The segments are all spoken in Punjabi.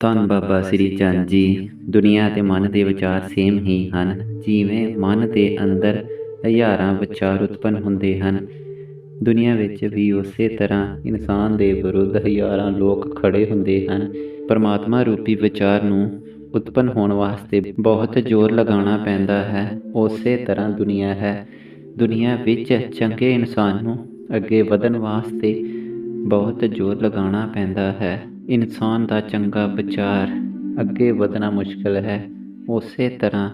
ਧੰਨ ਬਾਬਾ ਸ੍ਰੀ ਚੰਦ ਜੀ, ਦੁਨੀਆ ਤੇ ਮਨ ਦੇ ਵਿਚਾਰ ਸੇਮ ਹੀ ਹਨ, ਜਿਵੇਂ ਮਨ ਦੇ ਅੰਦਰ ਹਜ਼ਾਰਾਂ ਵਿਚਾਰ ਉਤਪੰਨ ਹੁੰਦੇ ਹਨ। ਦੁਨੀਆ ਵਿੱਚ ਵੀ ਉਸੇ ਤਰ੍ਹਾਂ ਇਨਸਾਨ ਦੇ ਵਿਰੁੱਧ ਹਜ਼ਾਰਾਂ ਲੋਕ ਖੜੇ ਹੁੰਦੇ ਹਨ। ਪਰਮਾਤਮਾ ਰੂਪੀ ਵਿਚਾਰ ਨੂੰ ਉਤਪੰਨ ਹੋਣ ਵਾਸਤੇ ਬਹੁਤ ਜ਼ੋਰ ਲਗਾਉਣਾ ਪੈਂਦਾ ਹੈ। ਉਸੇ ਤਰ੍ਹਾਂ ਦੁਨੀਆ ਹੈ। ਦੁਨੀਆ ਵਿੱਚ ਚੰਗੇ ਇਨਸਾਨ ਨੂੰ ਅੱਗੇ ਵਧਣ ਵਾਸਤੇ ਬਹੁਤ ਜ਼ੋਰ ਲਗਾਉਣਾ ਪੈਂਦਾ ਹੈ। ਇਨਸਾਨ ਦਾ ਚੰਗਾ ਵਿਚਾਰ ਅੱਗੇ ਵਧਣਾ ਮੁਸ਼ਕਲ ਹੈ। ਉਸੇ ਤਰ੍ਹਾਂ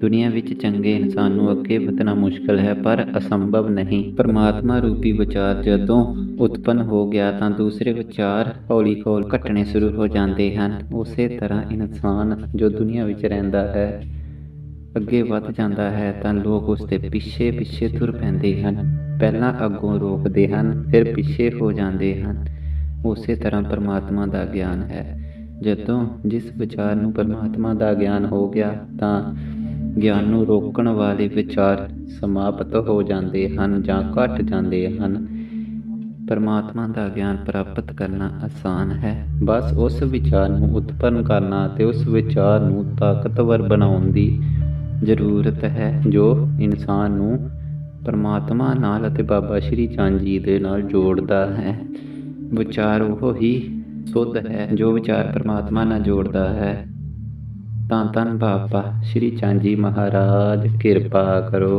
ਦੁਨੀਆ ਵਿੱਚ ਚੰਗੇ ਇਨਸਾਨ ਨੂੰ ਅੱਗੇ ਵਧਣਾ ਮੁਸ਼ਕਲ ਹੈ, ਪਰ ਅਸੰਭਵ ਨਹੀਂ। ਪਰਮਾਤਮਾ ਰੂਪੀ ਵਿਚਾਰ ਜਦੋਂ ਉਤਪੰਨ ਹੋ ਗਿਆ ਤਾਂ ਦੂਸਰੇ ਵਿਚਾਰ ਹੌਲੀ ਹੌਲੀ ਘਟਣੇ ਸ਼ੁਰੂ ਹੋ ਜਾਂਦੇ ਹਨ। ਉਸੇ ਤਰ੍ਹਾਂ ਇਨਸਾਨ ਜੋ ਦੁਨੀਆ ਵਿੱਚ ਰਹਿੰਦਾ ਹੈ, ਅੱਗੇ ਵੱਧ ਜਾਂਦਾ ਹੈ, ਤਾਂ ਲੋਕ ਉਸ ਦੇ ਪਿੱਛੇ ਪਿੱਛੇ ਤੁਰ ਪੈਂਦੇ ਹਨ। ਪਹਿਲਾਂ ਅੱਗੋਂ ਰੋਕਦੇ ਹਨ, ਫਿਰ ਪਿੱਛੇ ਹੋ ਜਾਂਦੇ ਹਨ। ਉਸੇ ਤਰ੍ਹਾਂ ਪਰਮਾਤਮਾ ਦਾ ਗਿਆਨ ਹੈ। ਜਦੋਂ ਜਿਸ ਵਿਚਾਰ ਨੂੰ ਪਰਮਾਤਮਾ ਦਾ ਗਿਆਨ ਹੋ ਗਿਆ, ਤਾਂ ਗਿਆਨ ਨੂੰ ਰੋਕਣ ਵਾਲੇ ਵਿਚਾਰ ਸਮਾਪਤ ਹੋ ਜਾਂਦੇ ਹਨ ਜਾਂ ਘਟ ਜਾਂਦੇ ਹਨ। ਪਰਮਾਤਮਾ ਦਾ ਗਿਆਨ ਪ੍ਰਾਪਤ ਕਰਨਾ ਆਸਾਨ ਹੈ। ਬਸ ਉਸ ਵਿਚਾਰ ਨੂੰ ਉਤਪੰਨ ਕਰਨਾ ਤੇ ਉਸ ਵਿਚਾਰ ਨੂੰ ਤਾਕਤਵਰ ਬਣਾਉਣ ਦੀ ਜ਼ਰੂਰਤ ਹੈ, ਜੋ ਇਨਸਾਨ ਨੂੰ ਪਰਮਾਤਮਾ ਨਾਲ ਅਤੇ ਬਾਬਾ ਸ਼੍ਰੀ ਚੰਦ ਜੀ ਦੇ ਨਾਲ ਜੋੜਦਾ ਹੈ। ਵਿਚਾਰ ਉਹ ਹੀ ਸੁੱਧ ਹੈ ਜੋ ਵਿਚਾਰ ਪ੍ਰਮਾਤਮਾ ਨਾਲ ਜੋੜਦਾ ਹੈ। ਤਾਂ ਧੰਨ ਬਾਬਾ ਸ਼੍ਰੀ ਚੰਦ ਜੀ ਮਹਾਰਾਜ, ਕਿਰਪਾ ਕਰੋ।